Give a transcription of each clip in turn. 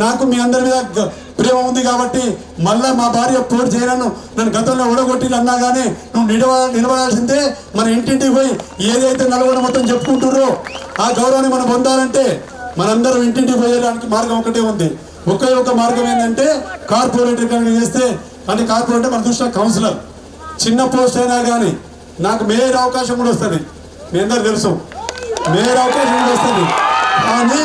నాకు మీ అందరి మీద గ- ప్రేమ ఉంది కాబట్టి మళ్ళా మా భార్య పోటీ చేయనను నన్ను గతంలో ఓడగొట్టి అన్నా కానీ నువ్వు నిలవ నిలబడాల్సిందే మన ఇంటింటికి పోయి ఏదైతే నలుగురు మొత్తం చెప్పుకుంటుర్రో ఆ గౌరవాన్ని మనం పొందాలంటే మనందరం ఇంటింటికి పోయేదానికి మార్గం ఒకటే ఉంది. ఒకే ఒక మార్గం ఏంటంటే కార్పొరేటర్ కనుక చేస్తే అంటే కార్పొరేటర్ మన దృష్టిలో కౌన్సిలర్. చిన్న పోస్ట్ అయినా కానీ నాకు మేయర్ అవకాశం కూడా వస్తుంది. మీ అందరు తెలుసు. మేయర్ అవకాశం కూడా వస్తుంది. కానీ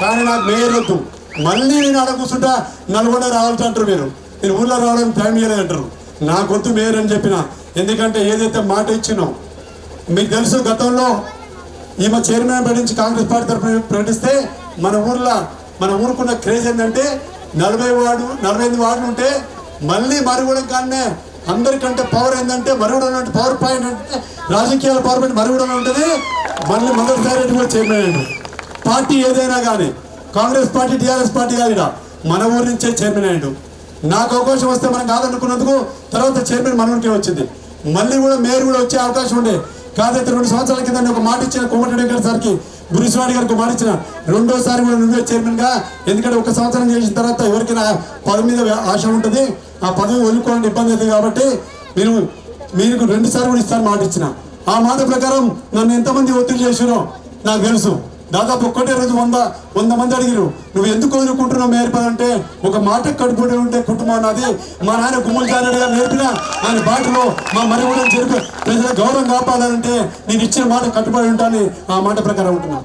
కానీ నాకు మేయర్ వద్దు. మళ్ళీ నేను అక్కడ కూర్చుంటా నల్గొండ రావాల్సి అంటారు మీరు. నేను ఊళ్ళో రావడానికి టైం ఇవ్వలేదు అంటారు. నా గొంతు మేయర్ అని చెప్పిన. ఎందుకంటే ఏదైతే మాట ఇచ్చినో మీకు తెలుసు గతంలో ఈమె చైర్మన్ ప్రకటించి కాంగ్రెస్ పార్టీ తరఫున ప్రకటిస్తే మన ఊర్లో మన ఊరుకున్న క్రేజ్ ఏంటంటే నలభై వార్డు నలభై ఐదు వార్డులు ఉంటే మళ్ళీ మరుగుడం కానీ అందరికంటే పవర్ ఏంటంటే మరుగుడంలో పవర్ పాయింట్ అంటే రాజకీయాల పవర్ పాయింట్ మరుగుడంలో ఉంటుంది మళ్ళీ మొదటిసారి కూడా చైర్మన్ అయ్యాడు? పార్టీ ఏదైనా కానీ కాంగ్రెస్ పార్టీ టీఆర్ఎస్ పార్టీ కాదు మన ఊరి నుంచే చైర్మన్ అయ్యాడు. నాకు అవకాశం వస్తే మనం కాదనుకున్నందుకు తర్వాత చైర్మన్ మన ఊరికే వచ్చింది. మళ్ళీ కూడా మేయర్ కూడా వచ్చే అవకాశం ఉండే. కాదైతే రెండు సంవత్సరాల కింద ఒక మాట ఇచ్చిన కోమటిరెడ్డి గారి సార్కి గురిస్వాడి గారికి మాట ఇచ్చిన. రెండోసారి కూడా నువ్వే చైర్మన్గా. ఎందుకంటే ఒక సంవత్సరం చేసిన తర్వాత ఎవరికైనా పదవి మీద ఆశ ఉంటుంది ఆ పదవి వదులుకోవాలని ఇబ్బంది అవుతుంది కాబట్టి నేను మీకు రెండు సార్లు కూడా ఇస్తాను మాట ఇచ్చిన. ఆ మాట ప్రకారం నన్ను ఎంతమంది ఒత్తిడి చేసినో నాకు తెలుసు. దాదాపు ఒక్కటే రోజు వంద వంద మంది అడిగిరు నువ్వు ఎందుకు వదులుకుంటున్నావు మేర్పద అంటే? ఒక మాట కడుపుడే ఉంటే కుటుంబం నాది. మా నాయన గుమ్మల జానడి గారు నేర్పిన ఆయన బాటలో మా మరిగూడెం జరిపి ప్రజల గౌరవం కాపాడాలంటే నేను ఇచ్చిన మాట కట్టుబడి ఉంటాను ఆ మాట ప్రకారం ఉంటున్నాను.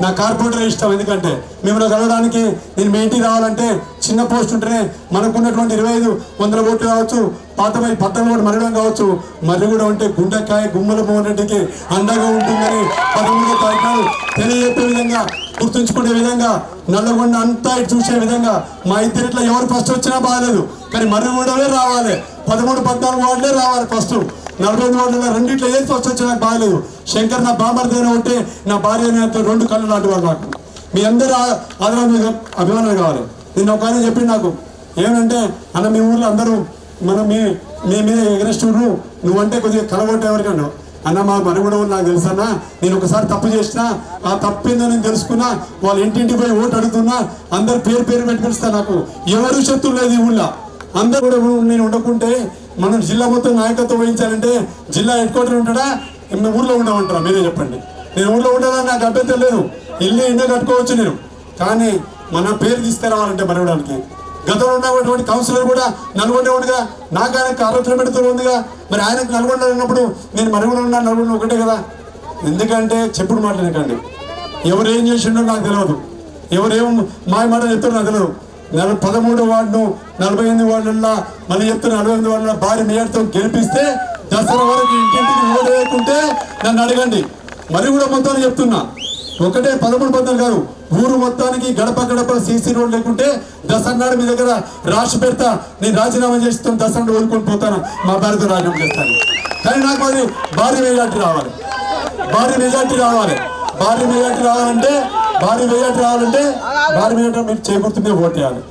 నా కార్పొరేటర్ ఇష్టం ఎందుకంటే మిమ్మల్ని కలవడానికి నేను మీ ఇంటికి రావాలంటే చిన్న పోస్ట్ ఉంటేనే మనకున్నటువంటి ఇరవై ఐదు వందల ఓట్లు కావచ్చు పాతమై పద్నాలుగు ఓట్లు మరగడం కావచ్చు మరి కూడా ఉంటే గుండెకాయ గుమ్మల మోహన్ రెడ్డికి అండగా ఉంటుందని పదమూడు తారీఖు తెలియజెప్పే విధంగా గుర్తుంచుకునే విధంగా నల్లగొండ అంతా ఇటు చూసే విధంగా మా ఇద్దరిట్లో ఎవరు ఫస్ట్ వచ్చినా బాగాలేదు కానీ మర్రిగూడలే రావాలి. పదమూడు పద్నాలుగు వార్డులే రావాలి ఫస్ట్ నలభై ఐదు వార్డుల రెండిట్లో ఏది ఫస్ట్ వచ్చినా బాగాలేదు. శంకర్ నా బామర్దైనా ఉంటే నా భార్య రెండు కళ్ళు లాంటి వాడు నాకు. మీ అందరూ ఆదరణ మీకు అభిమానులు కావాలి. నిన్న ఒక ఆయన చెప్పింది నాకు ఏమంటే అన్న మీ ఊర్లో అందరూ మనం మీ మీ మీద ఎగరెస్ట్ నువ్వంటే కొద్దిగా కలగొట్టే ఎవరికన్నా అన్న మా మనుగడ ఊరు నాకు తెలుసన్నా నేను ఒకసారి తప్పు చేసినా ఆ తప్పిందో నేను తెలుసుకున్నా వాళ్ళ ఇంటింటి పోయి ఓటు అడుగుతున్నా అందరు పేరు పేరు పెట్టుకొస్తా నాకు. ఎవరు శత్రువు లేదు ఈ ఊళ్ళో. అందరూ కూడా నేను ఉండకుంటే మనం జిల్లా మొత్తం నాయకత్వం వహించాలంటే జిల్లా హెడ్ క్వార్టర్ ఉంటాడా? మీ ఊర్లో ఉండమంటారా? మీరే చెప్పండి. నేను ఊర్లో ఉండాలని నాకు అభ్యంతరం లేదు. ఇల్లు ఇండే కట్టుకోవచ్చు నేను. కానీ మన పేరు తీసుకురావాలంటే మనవడానికి. గతంలో ఉన్నటువంటి కౌన్సిలర్ కూడా నల్గొండ ఉందిగా నాకు ఆయనకు అరవై కిలోమీటర్ ఉందిగా మరి ఆయనకు నల్గొండ ఉన్నప్పుడు నేను మరుగున ఉన్నా నల్గొండ ఒకటే కదా. ఎందుకంటే చెప్పుడు మాట్లాడకండి. ఎవరు ఏం చేసిండో నాకు తెలియదు ఎవరేం మాయ మాట చెప్తారో నాకు తెలియదు నలభై పదమూడు వార్డును నలభై ఎనిమిది వార్డుల్లో మళ్ళీ చెప్తున్న నలభై ఎనిమిది వార్డుల భారీ మేయర్తో గెలిపిస్తే దసరా వరకు ఇంటింటికి ఓటు నన్ను అడగండి. మరి కూడా మొత్తం చెప్తున్నా. ఒకటే పదమూడు పద్నాలుగు కాదు ఊరు మొత్తానికి గడప గడప సీసీ రోడ్ లేకుంటే దసరా నాడు మీ దగ్గర రాసి పెడతా. నేను రాజీనామా చేస్తాను దసరా నాడు పోతాను. మా భార్యతో రాజీనామా చేస్తాను. కానీ నాకు అది భారీ మెజార్టీ రావాలి. భారీ మెజార్టీ రావాలి. భారీ మెజార్టీ రావాలంటే భారీ మెజార్టీ రావాలంటే భారీ మెజార్టీ మీరు చేకూరుతుందే ఓట్ చేయాలి